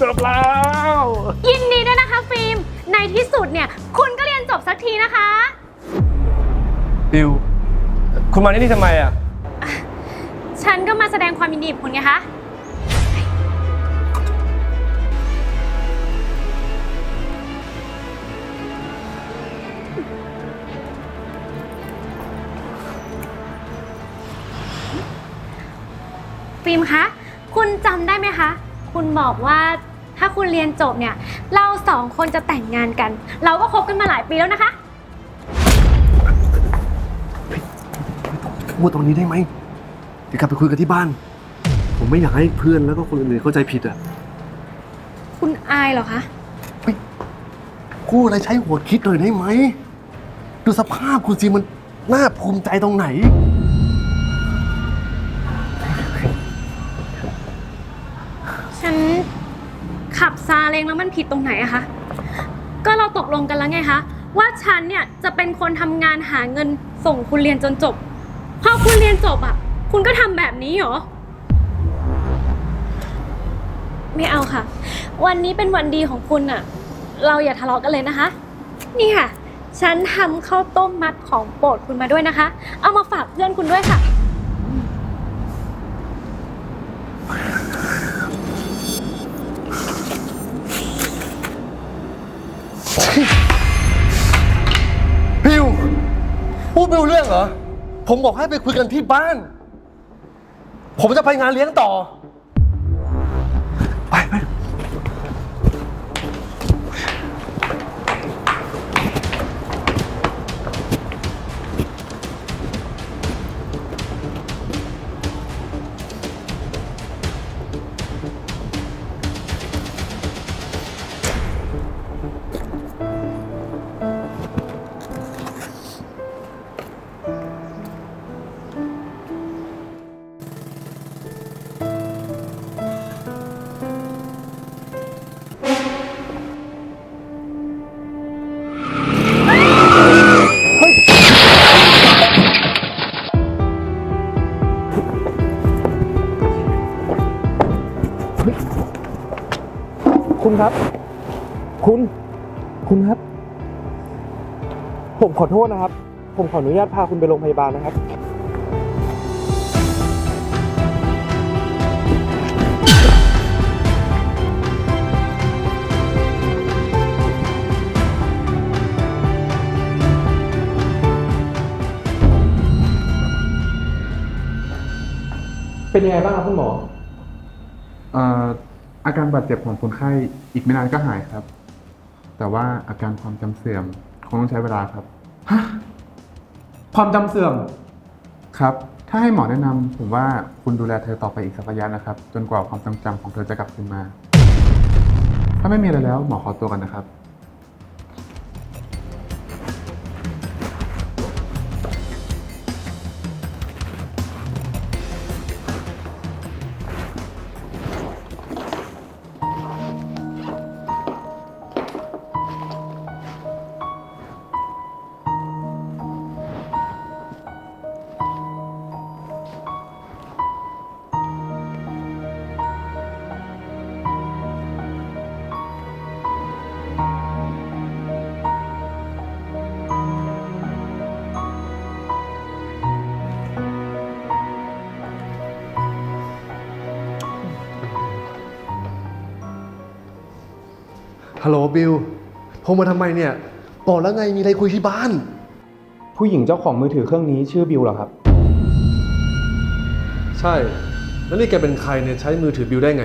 จบแล้ว ยินดีด้วยนะคะฟิล์ม ในที่สุดเนี่ย คุณก็เรียนจบสักทีนะคะ บิว คุณมาที่นี่ทำไมอะ ฉันก็มาแสดงความยินดีกับคุณไงคะ ฟิล์มคะ คุณจำได้ไหมคะ คุณบอกว่าถ้าคุณเรียนจบเนี่ย เราสองคนจะแต่งงานกัน เราก็คบกันมาหลายปีแล้วนะคะ พูดตรงนี้ได้ไหมเดี๋ยวกลับไปคุยกันที่บ้าน ผมไม่อยากให้เพื่อนแล้วก็คนอื่นๆเข้าใจผิดอะคุณอายเหรอคะ พูดอะไรใช้หัวคิดหน่อยได้ไหม ดูสภาพคุณสิมันน่าภูมิใจตรงไหน ฉันขั บซาเล้งแล้วมันผิดตรงไหนอะคะ ก็เราตกลงกันแล้วไงคะ ว่าฉันเนี่ยจะเป็นคนทำงานหาเงินส่งคุณเรียนจนจบ พอคุณเรียนจบอะคุณก็ทำแบบนี้เหรอ ไม่เอาค่ะ วันนี้เป็นวันดีของคุณอะเราอย่าทะเลาะกันเลยนะคะ นี่ค่ะ ฉันทำข้าวต้มมัดของโปรดคุณมาด้วยนะคะ เอามาฝากเพื่อนคุณด้วยค่ะ ไม่รู้เรื่องเหรอ ผมบอกให้ไปคุยกันที่บ้าน ผมจะไปงานเลี้ยงต่อ คุณ คุณครับ ผมขอโทษนะครับ ผมขออนุญาตพาคุณไปโรงพยาบาลนะครับ เป็นยังไงบ้างครับคุณหมอ เอ่ออาการบาดเจ็บของคนไข้อีกไม่นานก็หายครับ แต่ว่าอาการความจำเสื่อมคงต้องใช้เวลาครับความจำเสื่อม ครับ ถ้าให้หมอแนะนำผมว่าคุณดูแลเธอต่อไปอีกสักระยะนะครับ จนกว่าความทรงจำของเธอจะกลับคืนมา ถ้าไม่มีอะไรแล้วหมอขอตัวกันนะครับ ฮัลโหลบิวโทรมาทำไมเนี่ยบอกแล้วไงมีอะไรคุยที่บ้าน ผู้หญิงเจ้าของมือถือเครื่องนี้ชื่อบิวเหรอครับ ใช่ แล้วนี่แกเป็นใครเนี่ยใช้มือถือบิวได้ไง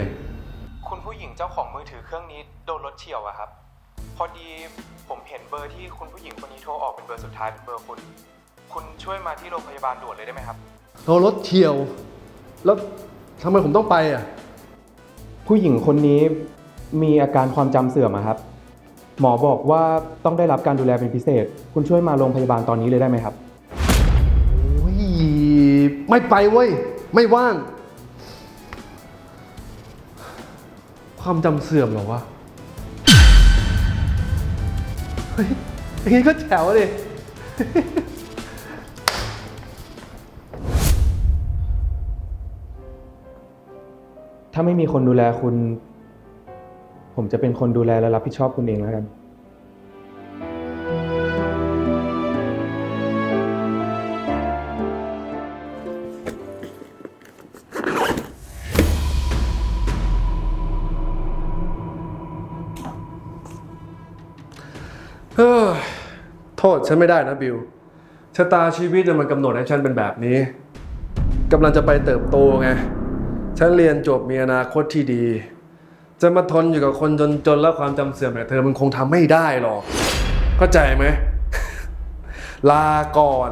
คุณผู้หญิงเจ้าของมือถือเครื่องนี้โดนรถเฉียวอะครับ พอดีผมเห็นเบอร์ที่คุณผู้หญิงคนนี้โทรออกเป็นเบอร์สุดท้ายเป็นเบอร์คุณ คุณช่วยมาที่โรงพยาบาลด่วนเลยได้ไหมครับโดนรถเฉียว แล้วทำไมผมต้องไปอะ ผู้หญิงคนนี้ มีอาการความจำเสื่อมอะครับ หมอบอกว่าต้องได้รับการดูแลเป็นพิเศษ คุณช่วยมาโรงพยาบาลตอนนี้เลยได้ไหมครับ โอ้ยไม่ไปเว้ย ไม่ว่าง ความจำเสื่อมเหรอวะ เฮ้ยอย่างนี้ก็แถวเลย ถ้าไม่มีคนดูแลคุณ ผมจะเป็นคนดูแลและรับผิดชอบคุณเองแล้วกันเออโทษฉันไม่ได้นะบิวชะตาชีวิตน่ะมันกำหนดให้ฉันเป็นแบบนี้กำลังจะไปเติบโตไง ฉันเรียนจบมีอนาคตที่ดี จะมาทนอยู่กับคนจนๆแล้วความจำเสื่อมเนี่ยเธอมันคงทำไม่ได้หรอกเข้าใจไหม ลาก่อน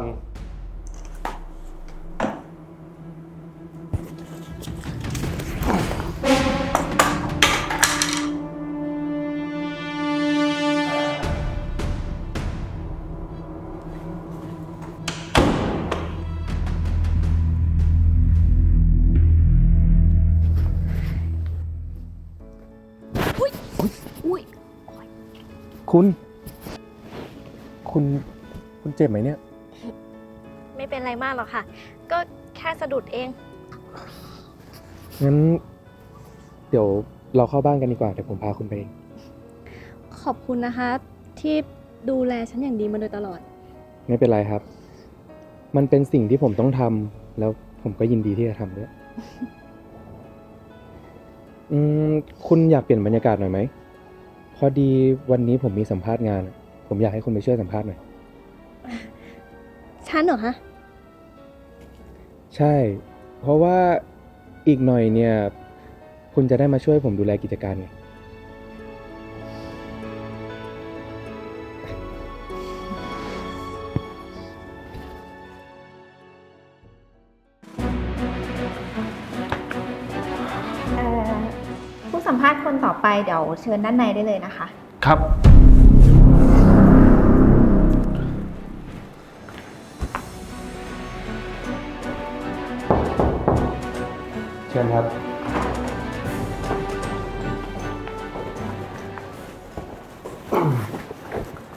คุณ คุณ คุณเจ็บไหมเนี่ย ไม่เป็นไรมากหรอกค่ะ ก็แค่สะดุดเอง งั้น เดี๋ยวเราเข้าบ้านกันดีกว่า เดี๋ยวผมพาคุณไปเองขอบคุณนะคะ ที่ดูแลฉันอย่างดีมาโดยตลอด ไม่เป็นไรครับ มันเป็นสิ่งที่ผมต้องทำแล้วผมก็ยินดีที่จะทำด้วย อืม คุณอยากเปลี่ยนบรรยากาศหน่อยไหม พอดีวันนี้ผมมีสัมภาษณ์งาน ผมอยากให้คุณไปช่วยสัมภาษณ์หน่อย ฉันเหรอคะ ใช่ เพราะว่าอีกหน่อยเนี่ย คุณจะได้มาช่วยผมดูแลกิจการไง เดี๋ยวเชิญด้านในได้เลยนะคะ ครับ เชิญครับ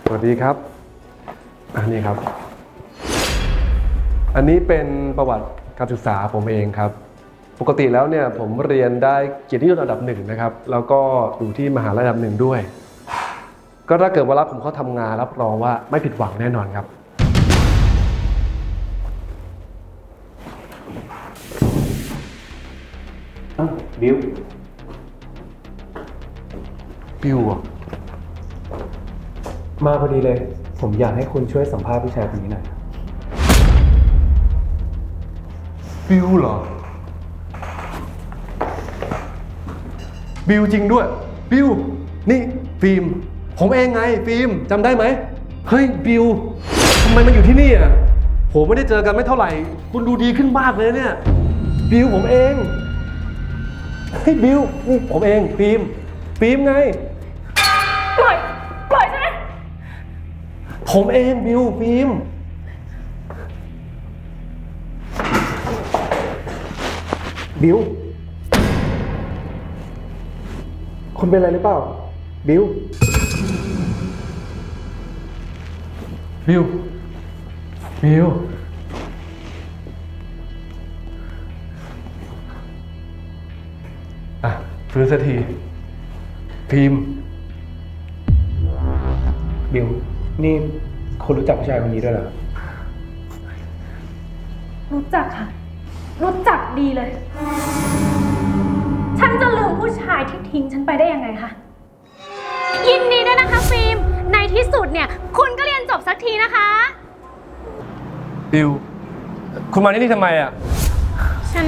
สวัสดีครับ อันนี้ครับ อันนี้เป็นประวัติการศึกษาผมเองครับ ปกติแล้วเนี่ยผมเรียนได้เกียรตินิยมระดับหนึ่งนะครับ แล้วก็อยู่ที่มหาลัยระดับหนึ่งด้วย ก็ถ้าเกิดว่ารับผมเข้าทำงานรับรองว่าไม่ผิดหวังแน่นอนครับบิวบิวอะมาพอดีเลย ผมอยากให้คุณช่วยสัมภาษณ์ผู้ชายคนนี้หน่อย บิวเหรอ บิวจริงด้วย บิว นี่ฟิล์ม ผมเองไงฟิล์มจำได้ไหม เฮ้ยบิวทำไมมาอยู่ที่นี่อะผมไม่ได้เจอกันไม่เท่าไหร่ คุณดูดีขึ้นมากเลยเนี่ย บิวผมเอง เฮ้ยบิวนี่ผมเองฟิล์ม ฟิล์มไง ปล่อย ปล่อยฉันนะผมเองบิวฟิล์ม บิว คุณเป็นอะไรหรือเปล่า บิว บิว บิว อะฟื้นสักที พิมพ์ บิว นี่คุณรู้จักผู้ชายคนนี้ด้วยเหรอครับรู้จักค่ะ รู้จักดีเลยฉั นจะลืมผู้ชายที่ทิ้งฉันไปได้ยังไงคะ ยินดีด้วยนะคะฟิล์ม ในที่สุดเนี่ย คุณก็เรียนจบสักทีนะคะ บิว คุณมาที่นี่ทำไมอะ ฉัน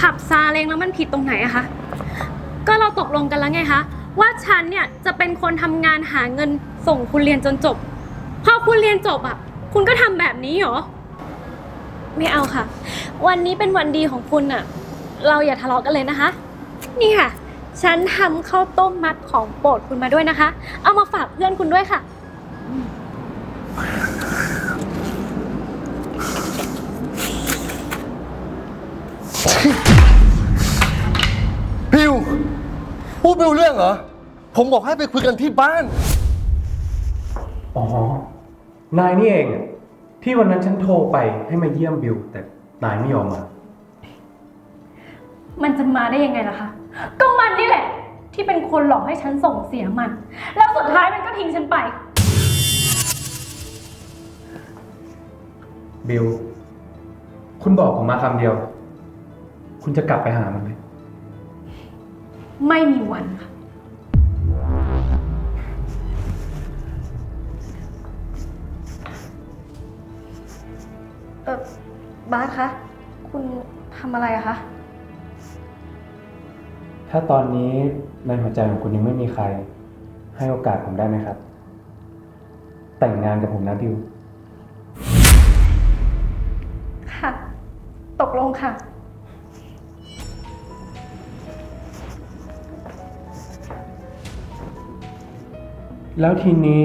ขับซาเล้งแล้วมันผิดตรงไหนอะคะ ก็เราตกลงกันแล้วไงคะ ว่าฉันเนี่ยจะเป็นคนทำงานหาเงินส่งคุณเรียนจนจบ พอคุณเรียนจบอะคุณก็ทำแบบนี้เหรอ ไม่เอาค่ะ วันนี้เป็นวันดีของคุณอะ เราอย่าทะเลาะกันเลยนะคะ นี่ค่ะ ฉันทำข้าวต้มมัดของโปรดคุณมาด้วยนะคะ เอามาฝากเพื่อนคุณด้วยค่ะบิวพูดไม่รู้เรื่องเหรอ ผมบอกให้ไปคุยกันที่บ้าน อ๋อ นายนี่เอง ที่วันนั้นฉันโทรไปให้มาเยี่ยมบิวแต่นายไม่ยอมมา มันจะมาได้ยังไงล่ะคะ ก็มันนี่แหละ ที่เป็นคนหลอกให้ฉันส่งเสียมัน แล้วสุดท้ายมันก็ทิ้งฉันไป บิลคุณบอกผมมาคำเดียว คุณจะกลับไปหามันไหม ไม่มีวันค่ะ เออบาสคะ คุณทำอะไรอะคะ ถ้าตอนนี้ในหัวใจของคุณยังไม่มีใคร ให้โอกาสผมได้ไหมครับ แต่งงานกับผมนะบิว ค่ะ ตกลงค่ะ แล้วทีนี้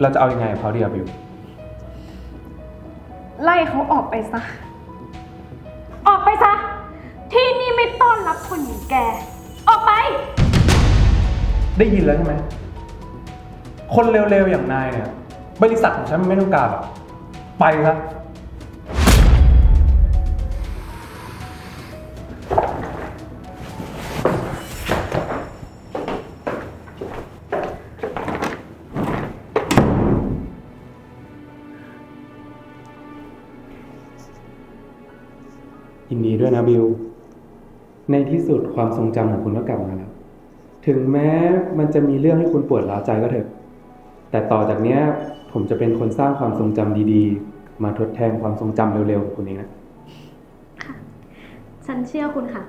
เราจะเอาอยัางไงกับเขาดีอะบิว ไล่เขาออกไปซะ ไม่ต้อนรับคนอย่างแก ออกไป ได้ยินแล้วใช่ไหม คนเร็วๆอย่างนายเนี่ย บริษัทของฉันมันไม่ต้องการหรอกไปซะยินดีด้วยนะบิว ในที่สุดความทรงจำของคุณก็กลับมาแล้ว ถึงแม้มันจะมีเรื่องให้คุณปวดร้าวใจก็เถอะ แต่ต่อจากเนี้ยผมจะเป็นคนสร้างความทรงจำดีๆ มาทดแทนความทรงจำเร็วๆของคุณเองนะ ค่ะ ฉันเชื่อคุณค่ะ